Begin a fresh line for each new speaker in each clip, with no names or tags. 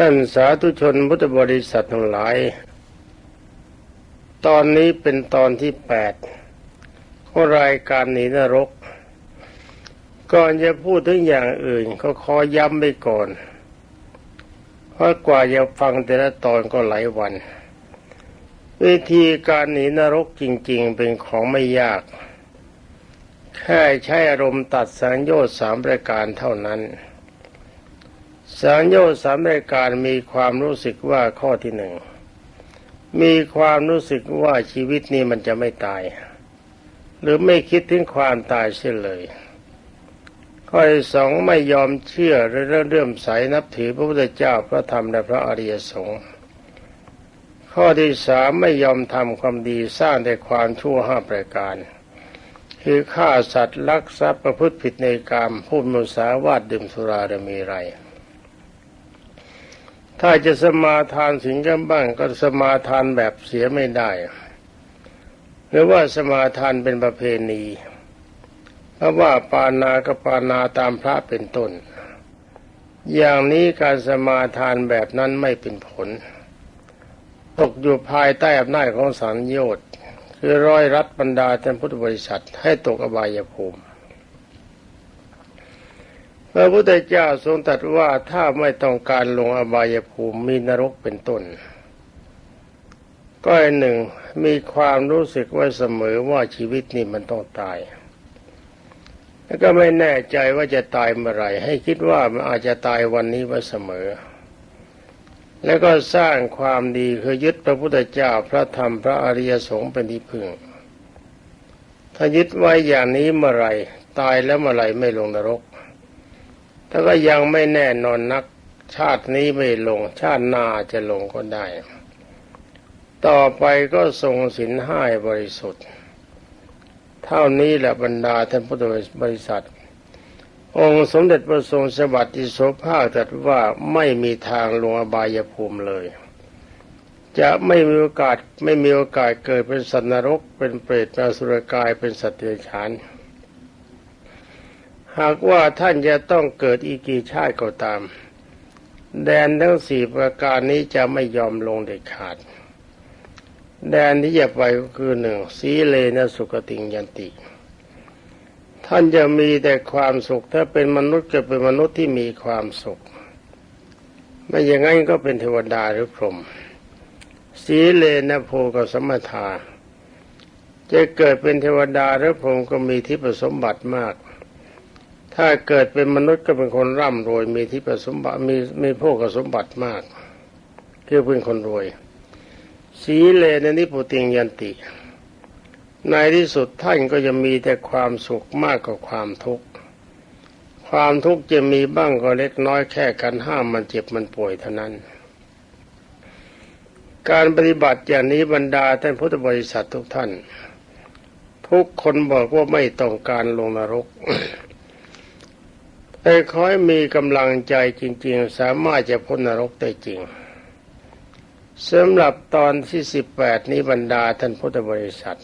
ท่านสาธุชนพุทธบริษัททั้งหลาย ตอนนี้เป็นตอนที่แปดของรายการหนีนรก ก่อนจะพูดถึงอย่างอื่นก็ขอย้ำไปก่อน เพราะกว่าจะฟังแต่ละตอนก็หลายวัน วิธีการหนีนรกจริง ๆ เป็นของไม่ยาก แค่ใช้อารมณ์ตัดสังโยชน์สามประการเท่านั้น สังโยชน์สามรายการมีความรู้สึกว่าข้อที่หนึ่งมีความรู้สึกว่าชีวิตนี้มันจะไม่ตาย หรือไม่คิดถึงความตายเสียเลย ข้อที่สองไม่ยอมเชื่อหรือเริ่มใสนับถือพระพุทธเจ้าพระธรรมและพระอริยสงฆ์ข้อที่สามไม่ยอมทำความดีสร้างแต่ความชั่วห้าประการ คือฆ่าสัตว์ลักทรัพย์ประพฤติผิดในกรรมพูดมุสาวาทดื่มสุราดมีไร ถ้าจะสมาทานสิ่งกันบ้างก็สมาทานแบบเสียไม่ได้ หรือว่าสมาทานเป็นประเพณีเพราะว่าปานาก็ปานาตามพระเป็นต้น อย่างนี้การสมาทานแบบนั้นไม่เป็นผล ตกอยู่ภายใต้อำนาจของสัญญชน์คือร้อยรัดบรรดาท่านพุทธบริษัทให้ตกอบายภูมิ ระพุทธเจ้าทรงตรัสว่าถ้าไม่ต้องการลงอบายภูมิมีนรกเป็นต้น ก็อันหนึ่งมีความรู้สึกว่าเสมอว่าชีวิตนี้มันต้องตาย แล้วก็ไม่แน่ใจว่าจะตายเมื่อไหร่ให้คิดว่ามันอาจจะตายวันนี้ว่าเสมอ แล้วก็สร้างความดีคือยึดพระพุทธเจ้าพระธรรมพระอริยสงฆ์เป็นที่พึ่งถ้ายึดไว้อย่างนี้เมื่อไหร่ตายแล้วเมื่อไหร่ไม่ลงนรก ถ้าก็ยังไม่แน่นอนนัก ชาตินี้ไม่ลง ชาติหน้าจะลงก็ได้ ต่อไปก็ทรงสินห้าบริสุทธิ์ เท่านี้แหละบรรดาท่านพุทธบริษัท องค์สมเด็จพระทรงสวัสดิโสภาคตรัสว่าไม่มีทางลงอบายภูมิเลย จะไม่มีโอกาสไม่มีโอกาสเกิดเป็นสัตว์นรกเป็นเปรตเป็นสุรกายเป็นสัตว์เดรัจฉาน หากว่าท่านจะต้องเกิดอีกกี่ชาติก็ตาม แดนทั้งสี่ประการนี้จะไม่ยอมลงเด็ดขาด แดนที่จะไปก็คือหนึ่งสีเลนะสุกติงยันติ ท่านจะมีแต่ความสุข ถ้าเป็นมนุษย์ก็เป็นมนุษย์ที่มีความสุข ไม่อย่างนั้นก็เป็นเทวดาหรือพรหมสีเลนะโพกับสมถาจะเกิดเป็นเทวดาหรือพรหมก็มีที่ประสมบัติมาก ถ้าเกิดเป็นมนุษย์ก็เป็นคนร่ำรวยมีที่ประสมบัติมีมีพวกสมบัติมากคือเป็นคนรวย สีเลนนิพุติงยันติ ในที่สุดท่านก็จะมีแต่ความสุขมากกว่าความทุกข์ความทุกข์จะมีบ้างก็เล็กน้อยแค่กันห้ามมันเจ็บมันป่วยเท่านั้น การปฏิบัติอย่างนี้บรรดาท่านพุทธบริษัททุกท่าน ทุกคนบอกว่าไม่ต้องการลงนรก แต่ขอให้มีกำลังใจจริง ๆ สามารถจะพ้นนรกได้จริงสำหรับตอนที่สิบแปดนี้บรรดาท่านพุทธบริษัท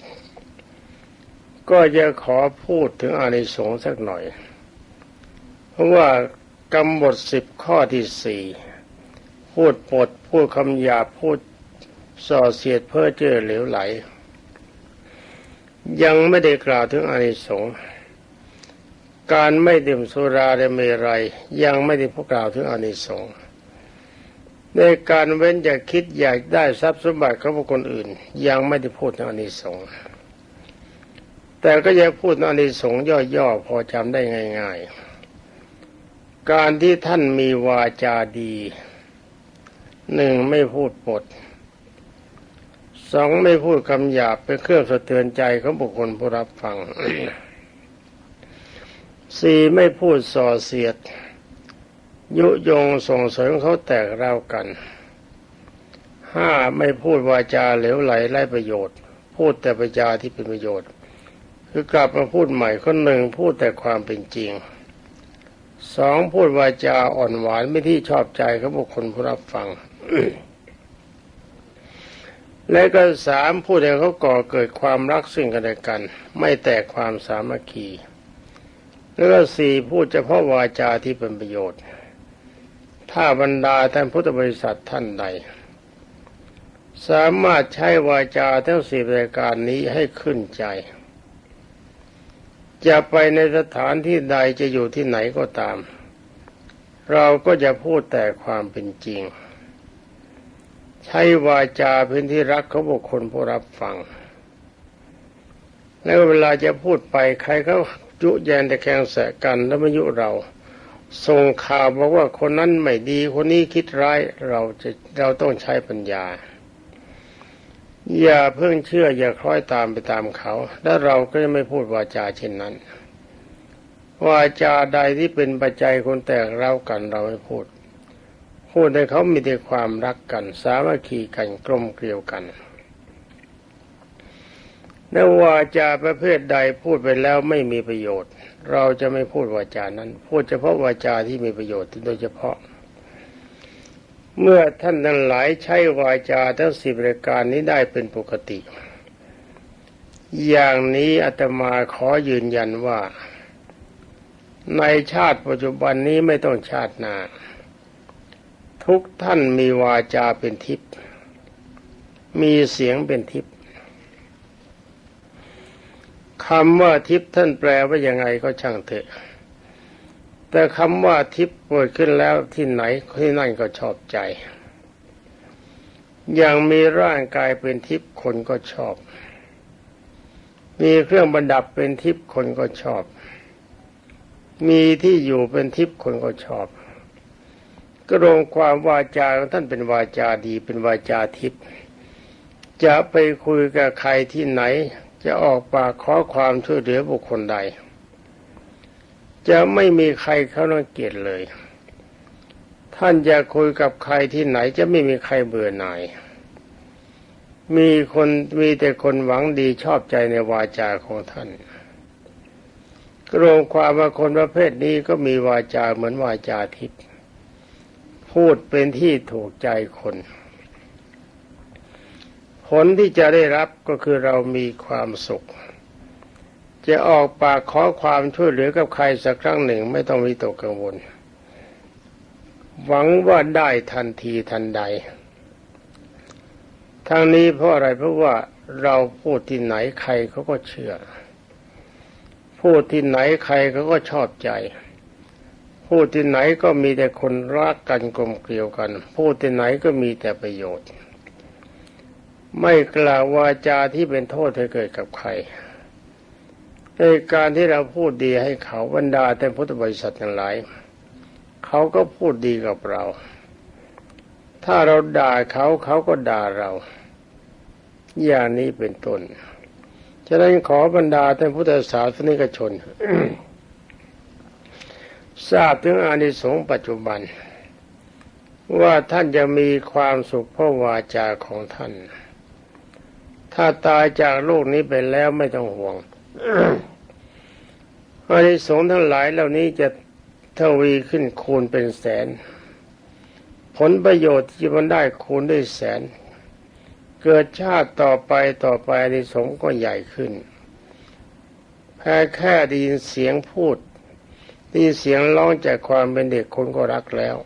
ก็จะขอพูดถึงอานิสงส์สักหน่อย เพราะว่ากำหนดสิบข้อที่สี่พูดปดพูดคำหยาพูดส่อเสียดเพ้อเจอเหลวไหล ยังไม่ได้กล่าวถึงอานิสงส์ การไม่ดื่มสุราและเมรัยยังไม่ได้พูดกล่าวถึงอานิสงส์ในการเว้นจากคิดอยากได้ทรัพย์สมบัติของบุคคลอื่น ยังไม่ได้พูดถึงอานิสงส์แต่ก็ยังพูดอานิสงส์ย่อๆพอจำได้ง่าย ๆ การที่ท่านมีวาจาดีหนึ่งไม่พูดปดสองไม่พูดคำหยาบเป็นเครื่องสะเทือนใจของบุคคลผู้รับฟัง สี่ไม่พูดส่อเสียด ยุยงส่งเสริมเขาแตกเล่ากันห้าไม่พูดวาจาเหลวไหลไร้ประโยชน์ พูดแต่ประจาที่เป็นประโยชน์ คือกลับมาพูดใหม่คนหนึ่งพูดแต่ความเป็นจริงสองพูดวาจาอ่อนหวานไม่ที่ชอบใจเของบุคคลผู้รับฟัง และก็สามพูดให้เขาก่อเกิดความรักซึ่งกันและกัน ไม่แตกความสามัคคี แล้วก็สี่พูดเฉพาะวาจาที่เป็นประโยชน์ทถ้าบรรดาท่านพุทธบริษัทท่านใด สามารถใช้วาจาทั้งสี่รายการนี้ให้ขึ้นใจ จะไปในสถานที่ใดจะอยู่ที่ไหนก็ตาม เราก็จะพูดแต่ความเป็นจริง ใช้วาจาเป็นที่รักของบุคคลผู้รับฟังแล้วเวลาจะพูดไปใครเขา ยุแยนแต่แข่งแสกันแล้วมายุเรา ส่งข่าวบอกว่าคนนั้นไม่ดีคนนี้คิดร้ายเราจะเราต้องใช้ปัญญา อย่าเพิ่งเชื่อ อย่าคล้อยตามไปตามเขา และเราก็จะไม่พูดวาจาเช่นนั้นวาจาใดที่เป็นปัจจัยคนแตกเล่ากันเราไม่พูด พูดให้เขามีแต่ความรักกัน สามัคคีกันกลมเกลียวกัน นวาจาประเภทใดพูดไปแล้วไม่มีประโยชน์ เราจะไม่พูดวาจานั้น พูดเฉพาะวาจาที่มีประโยชน์โดยเฉพาะ เมื่อท่านทั้งหลายใช้วาจาทั้งสิบรายการนี้ได้เป็นปกติ อย่างนี้อาตมาขอยืนยันว่า ในชาติปัจจุบันนี้ไม่ต้องชาติหน้าทุกท่านมีวาจาเป็นทิพย์มีเสียงเป็นทิพย์ คำว่าทิพย์ท่านแปลว่ายังไงก็ช่างเถอะ แต่คำว่าทิพย์เปิดขึ้นแล้วที่ไหนที่นั่นก็ชอบใจ อย่างมีร่างกายเป็นทิพย์คนก็ชอบ มีเครื่องประดับเป็นทิพย์คนก็ชอบ มีที่อยู่เป็นทิพย์คนก็ชอบ ก็รวมความวาจาของท่านเป็นวาจาดีเป็นวาจาทิพย์จะไปคุยกับใครที่ไหน จะออกปากขอความช่วยเหลือบุคคลใด จะไม่มีใครเขารังเกียจเลย ท่านจะคุยกับใครที่ไหนจะไม่มีใครเบื่อหน่าย มีคนมีแต่คนหวังดีชอบใจในวาจาของท่านรวมความว่าคนประเภทนี้ก็มีวาจาเหมือนวาจาทิพย์พูดเป็นที่ถูกใจคน ผลที่จะได้รับก็คือเรามีความสุข จะออกปากขอความช่วยเหลือกับใครสักครั้งหนึ่งไม่ต้องมีตกกังวล หวังว่าได้ทันทีทันใด ทั้งนี้เพราะอะไรเพราะว่าเราพูดที่ไหนใครเขาก็เชื่อ พูดที่ไหนใครเขาก็ชอบใจ พูดที่ไหนก็มีแต่คนรักกันกลมเกลียวกัน พูดที่ไหนก็มีแต่ประโยชน์ ไม่กล่าววาจาที่เป็นโทษให้เกิดกับใครในการที่เราพูดดีให้เขาบรรดาแต่พุทธบริษัททั้งหลาย เขาก็พูดดีกับเรา ถ้าเราด่าเขาเขาก็ด่าเรา อย่างนี้เป็นต้นฉะนั้นขอบรรดาท่านพุทธศาสนิกชน ทราบถึงอานิสงส์ปัจจุบัน ว่าท่านจะมีความสุขเพราะวาจาของท่าน ถ้าตายจากโลกนี้ไปแล้วไม่ต้องห่วงอานิสงส์ทั้งหลายเหล่านี้จะทวีขึ้นคูณเป็นแสน ผลประโยชน์ที่มันได้คูณด้วยแสน เกิดชาติต่อไปต่อไปอานิสงส์ก็ใหญ่ขึ้นแค่แค่ได้ยินเสียงพูดได้ยินเสียงร้องจากความเป็นเด็กคนก็รักแล้ว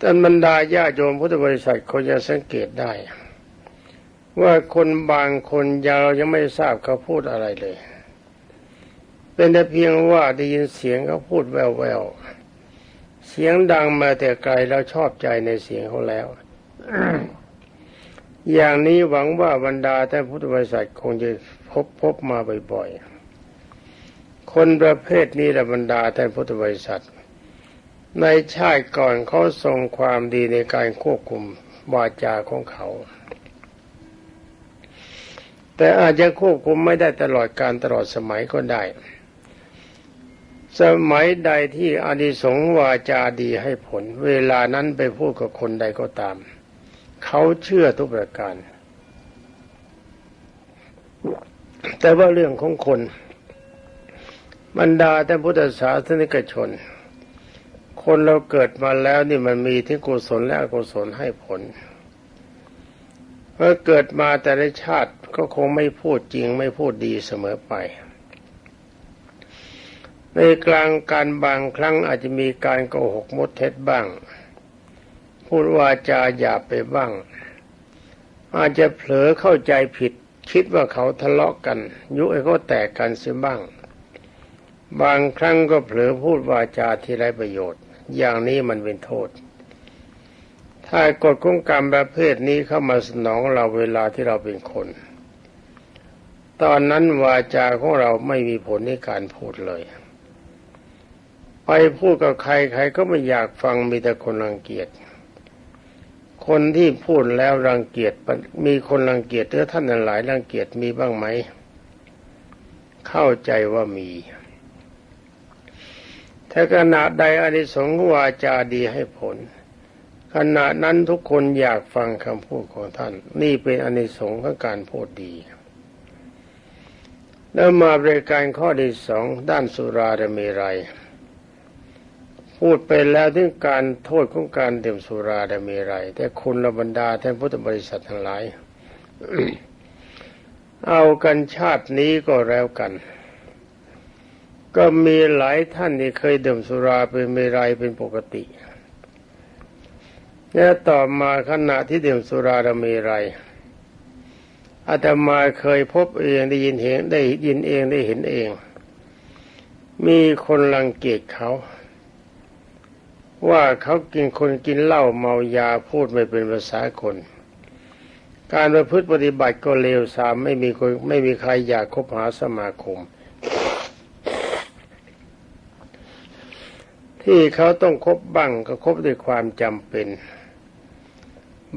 ท่านบรรดาญาโยมพุทธบริษัทเขาจะสังเกตได้ ว่าคนบางคนยาวยังไม่ทราบเขาพูดอะไรเลย เป็นแต่เพียงว่าได้ยินเสียงเขาพูดแววๆเสียงดังมาแต่ไกลแล้วชอบใจในเสียงเขาแล้ว อย่างนี้หวังว่าบรรดาท่านพุทธบริษัทคงจะพบพบมาบ่อยๆคนประเภทนี้ละบรรดาท่านพุทธบริษัท ในชาติก่อนเขาทรงความดีในการควบคุมวาจาของเขา แต่อาจจะควบคุมไม่ได้ตลอดการตลอดสมัยก็ได้ สมัยใดที่อานิสงวาจาดีให้ผล เวลานั้นไปพูดกับคนใดก็ตาม เขาเชื่อทุกประการ แต่ว่าเรื่องของคน บรรดาแต่พุทธศาสนิกชน คนเราเกิดมาแล้วนี่มันมีทั้งกุศลและอกุศลให้ผลเมื่อเกิดมาแต่ละชาติก็คงไม่พูดจริงไม่พูดดีเสมอไป ในกลางการบางครั้งอาจจะมีการโกหกมดเท็จบ้าง พูดวาจาหยาบไปบ้าง อาจจะเผลอเข้าใจผิด คิดว่าเขาทะเลาะกัน ยุให้เขาแตกกันเสียบ้าง บางครั้งก็เผลอพูดวาจาที่ไร้ประโยชน์ อย่างนี้มันเป็นโทษ ถ้ากฎของกรรมประเภทนี้เข้ามาสนองเราเวลาที่เราเป็นคน ตอนนั้นวาจาของเราไม่มีผลในการพูดเลย ไปพูดกับใครใครก็ไม่อยากฟังมีแต่คนรังเกียจคนที่พูดแล้วรังเกียจมีคนรังเกียจหรือท่านหลายรังเกียจมีบ้างไหม เข้าใจว่ามี ถ้าขณะใดอานิสงส์วาจาดีให้ผล ขณะนั้นทุกคนอยากฟังคำพูดของท่าน นี่เป็นอานิสงส์ของการพูดดี แล้วมาบริการข้อที่สองด้านสุราและเมรัย พูดไปแล้วถึงการโทษของการดื่มสุราและเมรัย แต่คุณระบรรดาท่านพุทธบริษัททั้งหลายเอากันชาตินี้ก็แล้วกัน ก็มีหลายท่านที่เคยดื่มสุราเป็นเมรัยเป็นปกติและต่อมาขณะที่ดื่มสุราและเมรัยอาตมาเคยพบเองได้ยินเห็นได้ยินเองได้เห็นเอง มีคนรังเกียจเขา ว่าเขากินคนกินเหล้าเมายาพูดไม่เป็นภาษาคน การประพฤติปฏิบัติก็เลวทรามไม่มีคนไม่มีใครอยากคบหาสมาคม ที่เขาต้องคบบ้างก็คบด้วยความจำเป็น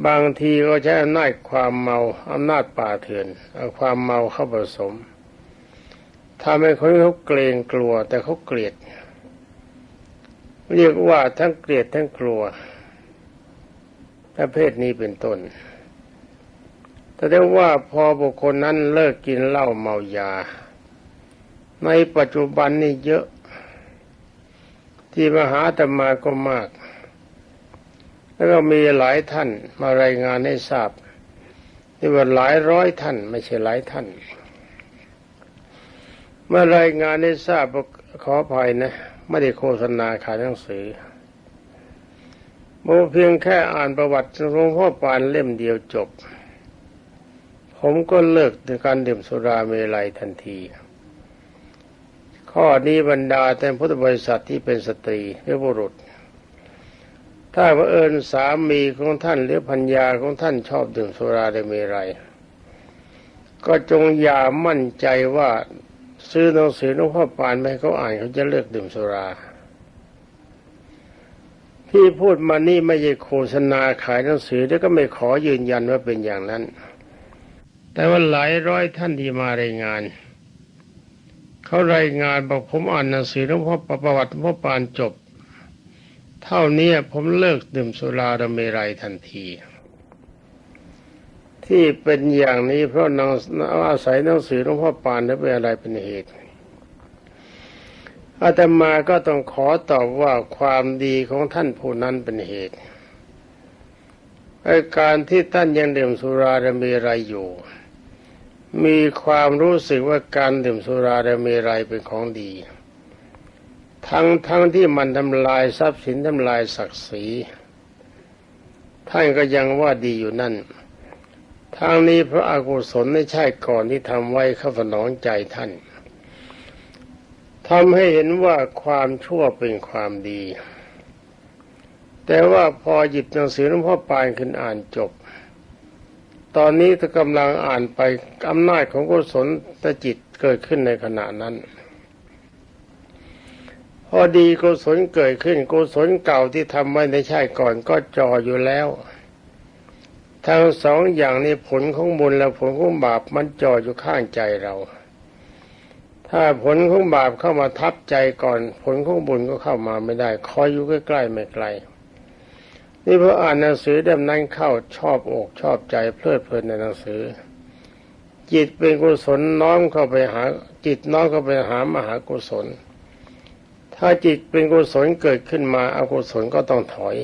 บางทีก็ใช้อำนาจความเมาอำนาจป่าเถื่อนเอาความเมาเข้าผสมทำให้คนเขาเกรงกลัว แต่เขาเกลียด เรียกว่าทั้งเกลียดทั้งกลัวประเภทนี้เป็นต้น แต่ได้ว่าพอบุคคลนั้นเลิกกินเหล้าเมายา ในปัจจุบันนี่เยอะ ที่มหาธรรมาก็มาก แล้วก็มีหลายท่านมารายงานให้ทราบที่ว่าหลายร้อยท่าน ไม่ใช่หลายท่าน เมื่อรายงานให้ทราบขออภัยนะไม่ได้โฆษณาขายหนังสือโมเพียงแค่อ่านประวัติหลวงพ่อปานเล่มเดียวจบ ผมก็เลิกในการดื่มสุราเมลัยทันที ข้อนี้บรรดาแต่พุทธบริษัทที่เป็นสตรีหรือบุรุษ ถ้าว่าเอิญสามีของท่านหรือพัญญาของท่านชอบดื่มสุราได้มลัยก็จงอย่ามั่นใจว่าซื้อหนังสือหลวงพ่อปานไปเขาอ่านเขาจะเลิกดื่มสุรา ที่พูดมานี่ไม่ใช่โฆษณาขายหนังสือแล้วก็ไม่ขอยืนยันว่าเป็นอย่างนั้น แต่ว่าหลายร้อยท่านที่มารายงาน เขารายงานบอกผมอ่านหนังสือหลวงพ่อประวัติหลวงพ่อปานจบ เท่านี้ผมเลิกดื่มสุราดเมรัยทันที ที่เป็นอย่างนี้เพราะนางอาศัยหนังสือหลวงพ่อปานและเป็นอะไรเป็นเหตุอาตมาก็ต้องขอตอบว่าความดีของท่านผู้นั้นเป็นเหตุการที่ท่านยังดื่มสุราและมีไรอยู่ มีความรู้สึกว่าการดื่มสุราและมีไรเป็นของดี ทั้งทั้งที่มันทำลายทรัพย์สินทำลายศักดิ์ศรีท่านก็ยังว่าดีอยู่นั่นทางนี้พระอากุศลในชาติก่อนที่ทำไว้ข้าสนองใจท่านทำให้เห็นว่าความชั่วเป็นความดี แต่ว่าพอหยิบหนังสือหลวงพ่อปานขึ้นอ่านจบ ตอนนี้ถ้ากำลังอ่านไปอำนาจของกุศลตจิตเกิดขึ้นในขณะนั้นพอดีกุศลเกิดขึ้นกุศลเก่าที่ทำไว้ในชาติก่อนก็จ่ออยู่แล้วทั้งสองอย่างนี้ผลของบุญและผลของบาปมันจ่ออยู่ข้างใจเรา ถ้าผลของบาปเข้ามาทับใจก่อน ผลของบุญก็เข้ามาไม่ได้ คอยอยู่ใกล้ๆไม่ไกล นี่พออ่านหนังสือเล่มนั้นเข้าชอบอกชอบใจเพลิดเพลินในหนังสือ จิตเป็นกุศลน้อมเข้าไปหา จิตน้อมเข้าไปหามหากุศล ถ้าจิตเป็นกุศลเกิดขึ้นมาอากุศลก็ต้องถอย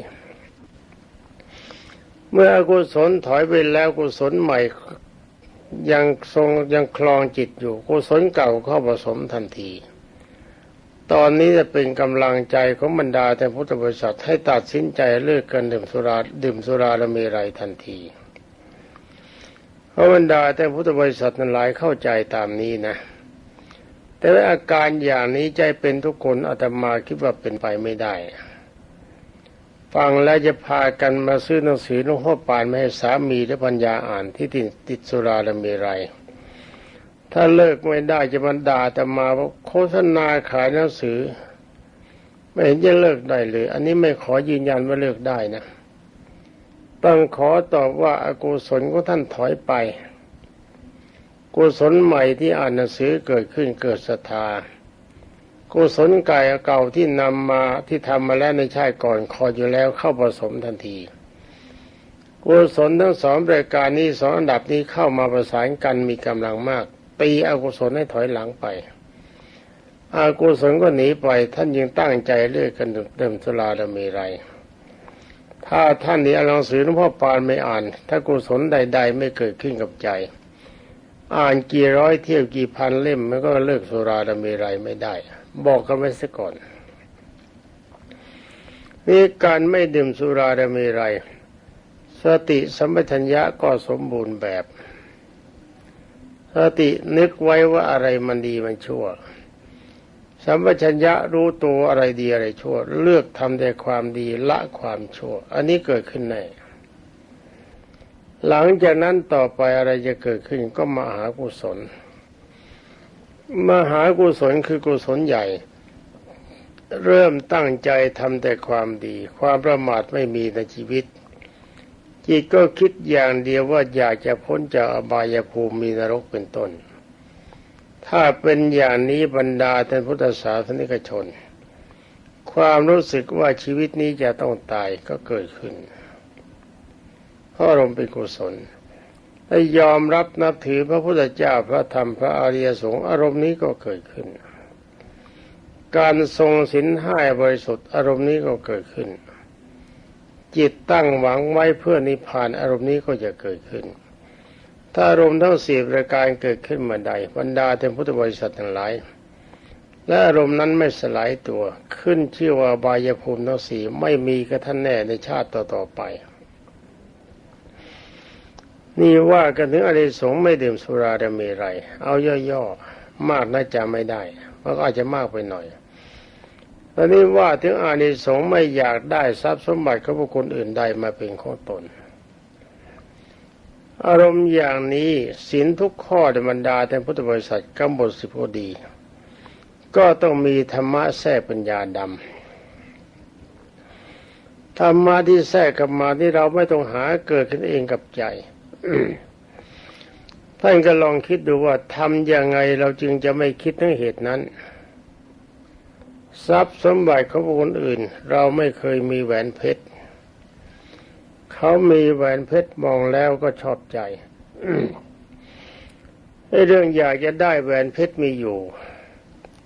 เมื่ออกุศลถอยไปแล้วกุศลใหม่ยังทรงยังคลองจิตอยู่กุศลเก่าเข้าผสมทันที ตอนนี้จะเป็นกำลังใจของบรรดาแต่พุทธบริษัทให้ตัดสินใจเลิกกันดื่มสุราดื่มสุราและเมรัยทันทีเพราะบรรดาแต่พุทธบริษัทนั้นหลายเข้าใจตามนี้นะ แต่ว่าอาการอย่างนี้ใจเป็นทุกคนอาตมาคิดว่าเป็นไปไม่ได้ ฟังแล้วจะพากันมาซื้อหนังสือหลวงพ่อปานมาให้สามีและปัญญาอ่านที่ติดติดสุราและเมรัย ถ้าเลิกไม่ได้จะมันด่าแต่มาว่าโฆษณาขายหนังสือ ไม่เห็นจะเลิกได้เลย อันนี้ไม่ขอยืนยันว่าเลิกได้นะต้องขอตอบว่าอากุศลของท่านถอยไป กุศลใหม่ที่อ่านหนังสือเกิดขึ้นเกิดศรัทธากุศลกายเก่าที่นำมาที่ทำมาแล้วในชาติก่อนคอยอยู่แล้วเข้าผสมทันทีกุศลทั้งสองรายการนี้สองอันดับนี้เข้ามาประสานกันมีกำลังมาก ตีอกุศลให้ถอยหลังไปอากุศลก็หนีไป ท่านยังตั้งใจเลิกกันเดิมสุราดมีไร ถ้าท่านนี้อ่านหนังสือหลวงพ่อปานไม่อ่าน ถ้ากุศลใด ๆ ไม่เกิดขึ้นกับใจ อ่านกี่ร้อยเที่ยวกี่พันเล่มมันก็เลิกสุราดมีไรไม่ได้ บอกกันไว้ซะก่อนนี่การไม่ดื่มสุราดมีไร สติสัมปชัญญะก็สมบูรณ์แบบ สตินึกไว้ว่าอะไรมันดีมันชั่ว สัมปชัญญะรู้ตัวอะไรดีอะไรชั่ว เลือกทำแต่ความดีละความชั่ว อันนี้เกิดขึ้นแน่หลังจากนั้นต่อไปอะไรจะเกิดขึ้นก็มหากุศล มหากุศลคือกุศลใหญ่ เริ่มตั้งใจทำแต่ความดี ความประมาทไม่มีในชีวิต จิตก็คิดอย่างเดียวว่าอยากจะพ้นจากอบายภูมิมีนรกเป็นต้น ถ้าเป็นอย่างนี้บรรดาท่านพุทธศาสนิกชน ความรู้สึกว่าชีวิตนี้จะต้องตายก็เกิดขึ้นเพราะอารมณ์เป็นกุศลและยอมรับนับถือพระพุทธเจ้าพระธรรมพระอริยสงฆ์อารมณ์นี้ก็เกิดขึ้น การทรงศีลห้าบริสุทธิ์อารมณ์นี้ก็เกิดขึ้น จิตตั้งหวังไว้เพื่อนิพพานอารมณ์นี้ก็จะเกิดขึ้น ถ้าอารมณ์ทั้งสี่ประการเกิดขึ้นเมาใดบรรดาเทมพุทธบริษัททั้งหลายและอารมณ์นั้นไม่สลายตัวขึ้นชื่อว่าบายภูมิทั้งสี่ไม่มีกระท่านแน่ในชาติต่อๆไป นี่ว่ากันถึงอริสงไม่ดื่มสุราดเมรัยเอาย่อๆมากน่าจะไม่ได้เพราะอาจจะมากไปหน่อย อนนี้ว่าถึงอานิสงส์ไม่อยากได้ทรัพย์สมบัติของบุคคลอื่นใดมาเป็นของตน อารมณ์อย่างนี้ศีลทุกข้อในบรรดาแต่พุทธบริษัทกำบทสิบดี ก็ต้องมีธรรมะแทรกปัญญาดำธรรมะที่แทรกกับมาที่เราไม่ต้องหาเกิดขึ้นเองกับใจท่านก็ลองคิดดูว่าทำยังไงเราจึงจะไม่คิดถึงเหตุนั้น ทรัพย์สมบัติของคนอื่น เราไม่เคยมีแหวนเพชรเขามีแหวนเพชรมองแล้วก็ชอบใจไอ้เรื่องอยากจะได้แหวนเพชรมีอยู่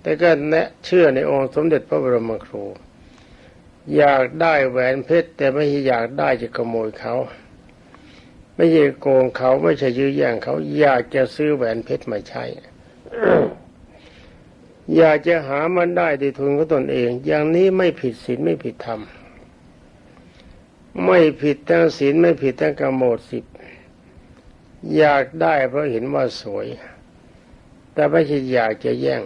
แต่ก็แนะเชื่อในองค์สมเด็จพระบรมครู อยากได้แหวนเพชรแต่ไม่ใช่อยากได้จะขโมยเขา ไม่ใช่โกงเขาไม่ใช่ยื้อแย่งเขาอยากจะซื้อแหวนเพชรมาใช้ อยากจะหามันได้ด้วยทุนของตนเอง อย่างนี้ไม่ผิดศีลไม่ผิดธรรม ไม่ผิดทั้งศีลไม่ผิดทั้งกรรมโมดสิบอยากได้เพราะเห็นว่าสวย แต่ไม่ใช่อยากจะแย่ง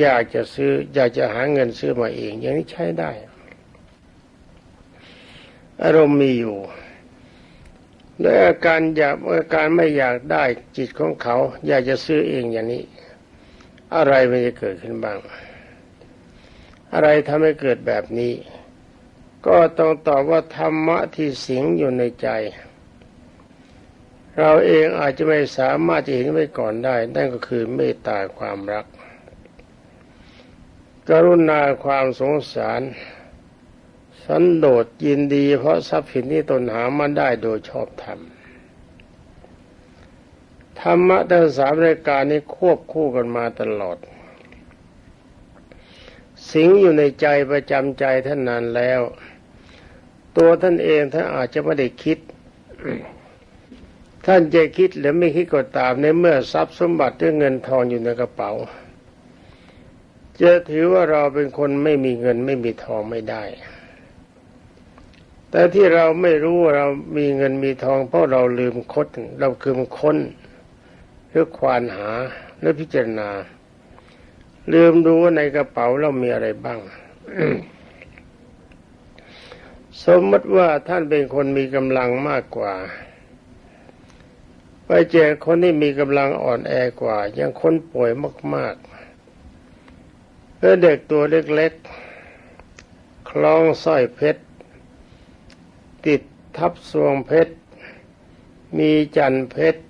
อยากจะซื้อ อยากจะหาเงินซื้อมาเอง อย่างนี้ใช้ได้ อารมณ์มีอยู่และอาการอยากอาการไม่อยากได้จิตของเขา อยากจะซื้อเองอย่างนี้ อะไรมันจะเกิดขึ้นบ้าง อะไรทำให้เกิดแบบนี้ ก็ต้องตอบว่าธรรมะที่สิงอยู่ในใจ เราเองอาจจะไม่สามารถจะเห็นไว้ก่อนได้ นั่นก็คือเมตตาความรัก กรุณาความสงสาร สันโดษยินดีเพราะทรัพย์สินที่ตนหามาได้โดยชอบธรรม ธรรมะทั้งสามรายการนี้ควบคู่กันมาตลอด สิงอยู่ในใจประจำใจท่านนานแล้ว ตัวท่านเองท่านอาจจะไม่ได้คิด ท่านจะคิดหรือไม่คิดก็ตามในเมื่อทรัพย์สมบัติด้วยเงินทองอยู่ในกระเป๋า จะถือว่าเราเป็นคนไม่มีเงินไม่มีทองไม่ได้แต่ที่เราไม่รู้ว่าเรามีเงินมีทองเพราะเราลืมคดเราคืมค้น รือควานหาหรือพิจารณา ลืมดูว่าในกระเป๋าเรามีอะไรบ้าง สมมติว่าท่านเป็นคนมีกำลังมากกว่า ไปเจอคนที่มีกำลังอ่อนแอกว่า ยังคนป่วยมากๆแล้วเด็กตัวเล็กๆ คล้องสร้อยเพชร ติดทับสวงเพชร มีจันเพชร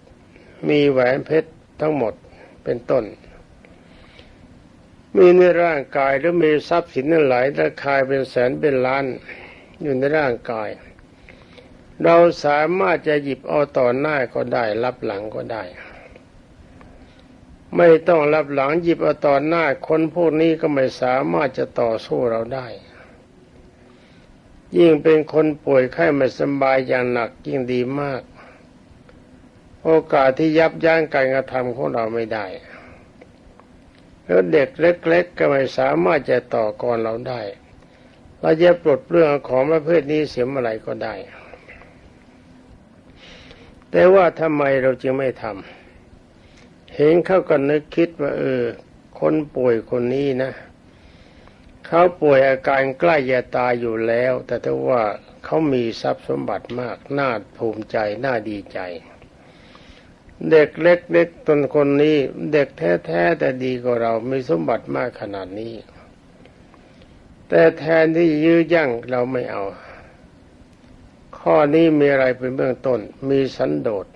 มีแหวนเพชรทั้งหมดเป็นต้น มีในร่างกายหรือมีทรัพย์สินหลายราคาเป็นแสนเป็นล้านอยู่ในร่างกาย เราสามารถจะหยิบเอาต่อหน้าก็ได้ รับหลังก็ได้ ไม่ต้องรับหลังหยิบเอาต่อหน้าคนพวกนี้ก็ไม่สามารถจะต่อสู้เราได้ยิ่งเป็นคนป่วยไข้ไม่สบายอย่างหนักยิ่งดีมาก โอกาสที่ยับยั้งการกระทำของเราไม่ได้แล้วเด็กเล็ก ๆ ก็ไม่สามารถจะต่อกรเราได้เราจะปลดเรื่องของประเภทนี้เสียเมื่อไรก็ได้ แต่ว่าทำไมเราจึงไม่ทำเห็นเขาก็นึกคิดว่าเออ คนป่วยคนนี้นะเขาป่วยอาการใกล้จะตายอยู่แล้ว แต่ถ้าว่าเขามีทรัพย์สมบัติมาก น่าภูมิใจ น่าดีใจ เด็กเล็กๆตนคนนี้ เด็กแท้ๆแต่ดีกว่าเรา มีสมบัติมากขนาดนี้ แต่แทนที่ยื้อยั่งเราไม่เอา ข้อนี้มีอะไรเป็นเบื้องต้น มีสันโดษ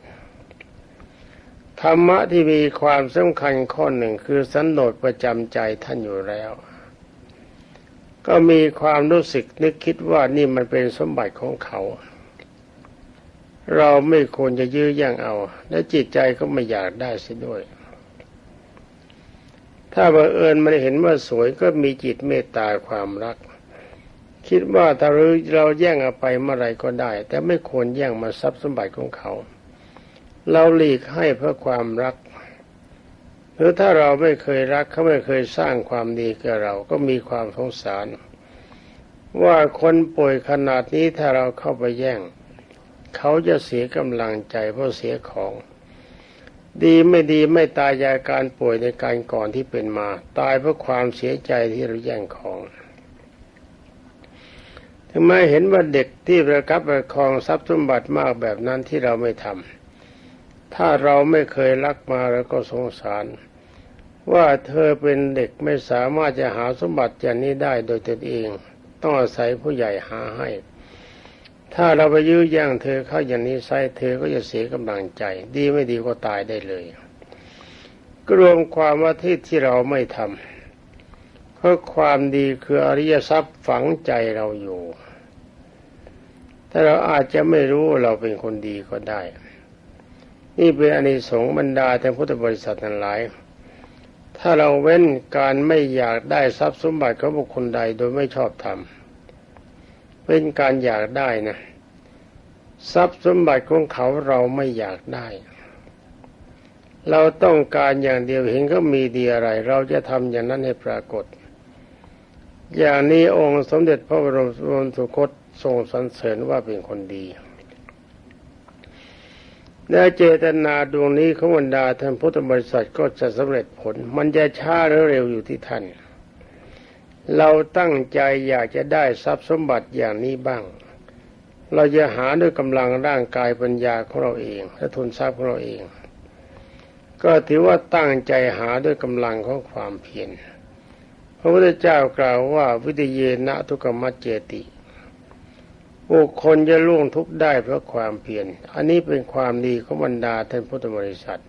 ธรรมะที่มีความสำคัญข้อหนึ่งคือสันโดษประจำใจท่านอยู่แล้ว ก็มีความรู้สึกนึกคิดว่านี่มันเป็นสมบัติของเขา เราไม่ควรจะยื้อยั่งเอา และจิตใจก็ไม่อยากได้เสียด้วย ถ้าบังเอิญมันเห็นว่าสวยก็มีจิตเมตตาความรัก คิดว่าถ้าเราแย่งเอาไปเมื่อไรก็ได้ แต่ไม่ควรแย่งมาทรัพย์สมบัติของเขา เราหลีกให้เพื่อความรักหรือถ้าเราไม่เคยรักเขาไม่เคยสร้างความดีกับเราก็มีความสงสาร ว่าคนป่วยขนาดนี้ถ้าเราเข้าไปแย่ง เขาจะเสียกำลังใจเพราะเสียของ ดีไม่ดีไม่ตายจากการป่วยในการก่อนที่เป็นมา ตายเพราะความเสียใจที่เราแย่งของถึงแม้เห็นว่าเด็กที่ประกับประคองทรัพย์สมบัติมากแบบนั้นที่เราไม่ทำถ้าเราไม่เคยรักมาเราก็สงสาร ว่าเธอเป็นเด็กไม่สามารถจะหาสมบัติอย่างนี้ได้โดยตนเอง ต้องอาศัยผู้ใหญ่หาให้ ถ้าเราไปยื้อแย่งเธอเข้าอย่างนี้ไซเธอก็จะเสียกำลังใจ ดีไม่ดีก็ตายได้เลยก็รวมความว่าที่ที่เราไม่ทำเพราะความดีคืออริยทรัพย์ฝังใจเราอยู่แต่เราอาจจะไม่รู้เราเป็นคนดีก็ได้ นี่เป็นอานิสงส์บรรดาแต่พุทธบริษัททั้งหลาย ถ้าเราเว้นการไม่อยากได้ทรัพย์สมบัติของบุคคลใดโดยไม่ชอบธรรม เป็นการอยากได้นะทรัพย์สมบัติของเขาเราไม่อยากได้ เราต้องการอย่างเดียวเห็นก็มีดีอะไร เราจะทำอย่างนั้นให้ปรากฏ อย่างนี้องค์สมเด็จพระบรมสุคตทรงสรรเสริญว่าเป็นคนดีและเจตนาดวงนี้ของบรรดาท่านพุทธบริษัทก็จะสำเร็จผล มันจะช้าหรือเร็วอยู่ที่ท่าน เราตั้งใจอยากจะได้ทรัพย์สมบัติอย่างนี้บ้าง เราจะหาด้วยกำลังร่างกายปัญญาของเราเองและทุนทรัพย์ของเราเอง ก็ถือว่าตั้งใจหาด้วยกำลังของความเพียรพระพุทธเจ้ากล่าวว่าวิทยเยนะทุกรรมเจติบุคคลจะล่วงทุกข์ได้เพราะความเพียร อันนี้เป็นความดีของบรรดาท่านพุทธบริษัท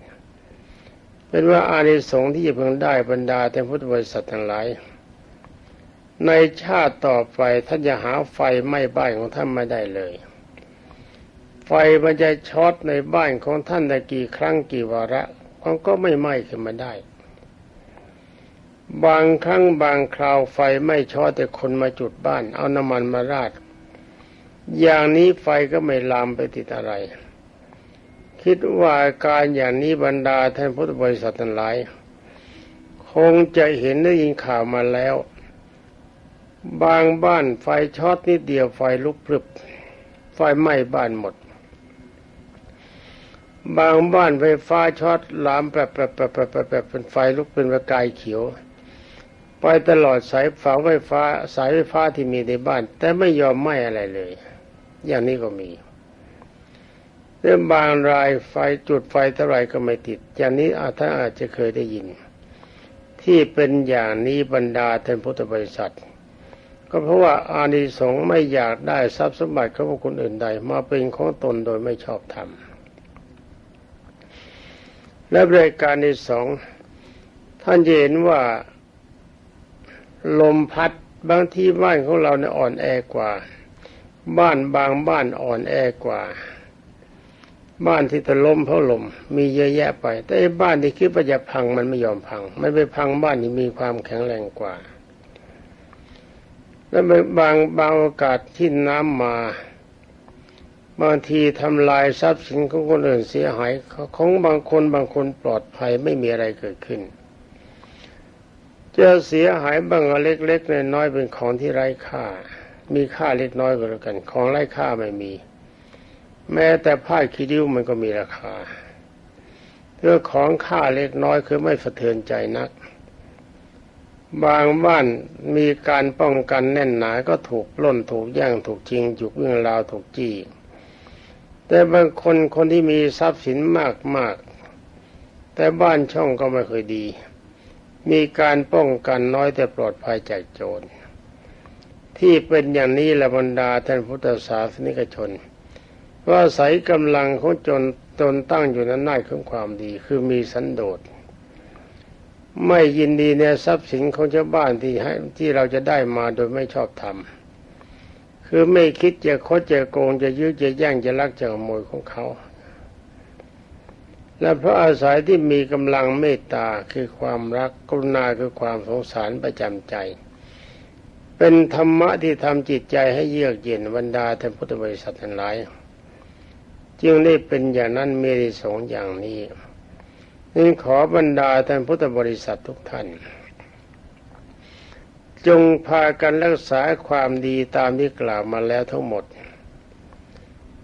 เป็นว่าอานิสงส์ที่จะเพิ่งได้บรรดาท่านพุทธบริษัททั้งหลาย ในชาติต่อไปท่านจะหาไฟไหม้บ้านของท่านไม่ได้เลย ไฟมันจะช็อตในบ้านของท่านได้กี่ครั้งกี่วาระมันก็ไม่ไหม้ขึ้นมาได้ บางครั้งบางคราวไฟไม่ช็อตแต่คนมาจุดบ้าน เอาน้ำมันมาราด อย่างนี้ไฟก็ไม่ลามไปติดอะไร คิดว่าการอย่างนี้บรรดาท่านพุทธบริษัททั้งหลาย คงจะเห็นได้ยินข่าวมาแล้ว บางบ้านไฟช็อตนิดเดียวไฟลุกพรึบ ไฟไหม้บ้านหมด บางบ้านไฟฟ้าช็อตลามแปรแปรแปรแปรแปรเป็นไฟลุกเป็นประกายเขียว ไปตลอดสายฝังไฟฟ้าสายไฟฟ้าที่มีในบ้าน แต่ไม่ยอมไหม้อะไรเลย อย่างนี้ก็มีเรื่องบางรายไฟจุดไฟเท่าไรก็ไม่ติด อย่างนี้อาท่านอาจจะเคยได้ยิน ที่เป็นอย่างนี้บรรดาท่านพุทธบริษัท ก็เพราะว่าอานิสงส์ไม่อยากได้ทรัพย์สมบัติของคนอื่นใด มาเป็นของตนโดยไม่ชอบธรรมและรายการที่สองท่านเห็นว่าลมพัดบางที่บ้านของเราเนี่ยอ่อนแอกว่า บ้านบางบ้านอ่อนแอกว่า บ้านที่ถล่มเพราะลม มีเยอะแยะไป แต่บ้านที่คิดว่าจะพังมันไม่ยอมพัง ไม่ไปพังบ้านที่มีความแข็งแรงกว่า และบางบางโอกาสที่น้ำมาบางทีทำลายทรัพย์สินของคนอื่นเสียหายของบางคนบางคนปลอดภัยไม่มีอะไรเกิดขึ้น จะเสียหายบางเล็กๆน้อยๆเป็นของที่ไร้ค่า มีค่าเล็กน้อยก็แล้วกัน ของไร้ค่าไม่มี แม้แต่ผ้าคีริ้วมันก็มีราคาเรื่องของค่าเล็กน้อยคือไม่สะเทือนใจนัก บางบ้านมีการป้องกันแน่นหนาก็ถูกล้นถูกแย่งถูกจริงถูกวิ่งราวถูกจี้ แต่บางคนคนที่มีทรัพย์สินมากมากแต่บ้านช่องก็ไม่เคยดี มีการป้องกันน้อยแต่ปลอดภัยจากโจร ที่เป็นอย่างนี้ละบรรดาท่านพุทธศาสนิกชน ว่าใสยกำลังของจนตนตั้งอยู่นั้นน่ายของความดีคือมีสันโดษ ไม่ยินดีในทรัพย์สินของชาวบ้านที่ให้ที่เราจะได้มาโดยไม่ชอบธรรมคือไม่คิดจะคดจะโกงจะยื้อจะแย่งจะลักจะขโมยของเขา และเพราะอาศัยที่มีกำลังเมตตาคือความรักกรุณาคือความสงสารประจำใจ เป็นธรรมะที่ทำจิตใจให้เยือกเย็นบรรดาท่านพุทธบริษัททั้งหลาย จึงได้เป็นอย่างนั้นมีสองอย่างนี้ นี่ขอบรรดาท่านพุทธบริษัททุกท่าน จงพากันรักษาความดีตามที่กล่าวมาแล้วทั้งหมด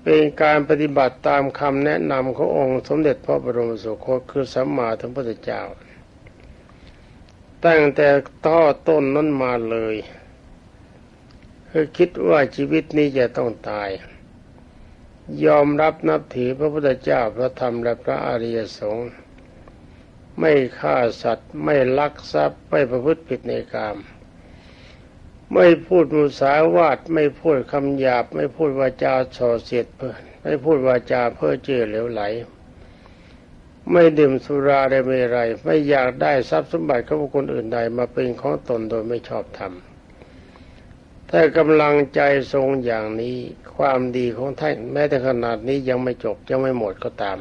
เป็นการปฏิบัติตามคำแนะนำขององค์สมเด็จพระบรมสุคตคือสัมมาสัมพุทธเจ้า ตั้งแต่ต้อต้นนั้นมาเลยคือคิดว่าชีวิตนี้จะต้องตาย ยอมรับนับถือพระพุทธเจ้าพระธรรมและพระอริยสงฆ์ ไม่ฆ่าสัตว์ ไม่ลักทรัพย์ ไม่ประพฤติผิดในกาม ไม่พูดมุสาวาทไม่พูดคำหยาบ ไม่พูดวาจาส่อเสียดเพื่อไม่พูดวาจาเพ้อเจ้อเหลวไหล ไม่ดื่มสุราได้ไม่ไร ไม่อยากได้ทรัพย์สมบัติของคนอื่นใดมาเป็นของตนโดยไม่ชอบธรรมถ้ากำลังใจทรงอย่างนี้ความดีของท่านแม้แต่ขนาดนี้ยังไม่จบยังไม่หมดก็ตาม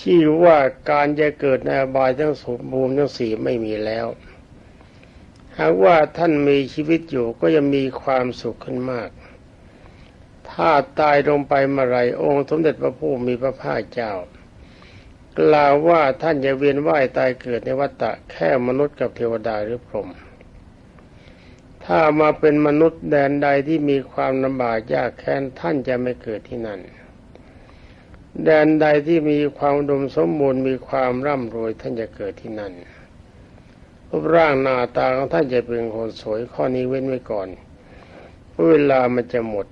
ที่ว่าการจะเกิดในอบายทั้งสมบูรณ์ทั้งสี่ไม่มีแล้ว หากว่าท่านมีชีวิตอยู่ก็ยังมีความสุขขึ้นมาก ถ้าตายลงไปเมื่อไรองค์สมเด็จพระผู้มีพระภาคเจ้ากล่าวว่าท่านจะเวียนว่ายตายเกิดในวัฏฏะแค่มนุษย์กับเทวดาหรือพรหมถ้ามาเป็นมนุษย์แดนใดที่มีความลำบากยากแค้นท่านจะไม่เกิดที่นั่น แดนใดที่มีความดมสมบูรณ์มีความร่ำรวยท่านจะเกิดที่นั่นรูปร่างหน้าตาของท่านจะเป็นคนสวยข้อนี้เว้นไว้ก่อนเพราะเวลามันจะหมด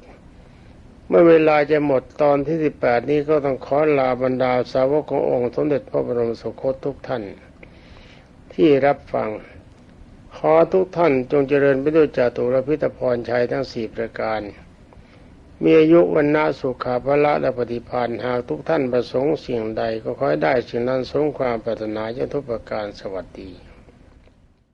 เมื่อเวลาจะหมดตอนที่สิบแปดนี้ก็ต้องขอลาบรรดาสาวกขององค์สมเด็จพระบรมสุคตทุกท่าน ที่รับฟัง ขอทุกท่านจงเจริญไปด้วยจาตุรพิธพรชัยทั้งสี่ประการ มีอายุวันนาสุขาภละและปฏิพานหากทุกท่านประสงค์สิ่งใดก็ขอให้ได้สิ่งนั้นสมความปรารถนาจะทุกประการสวัสดี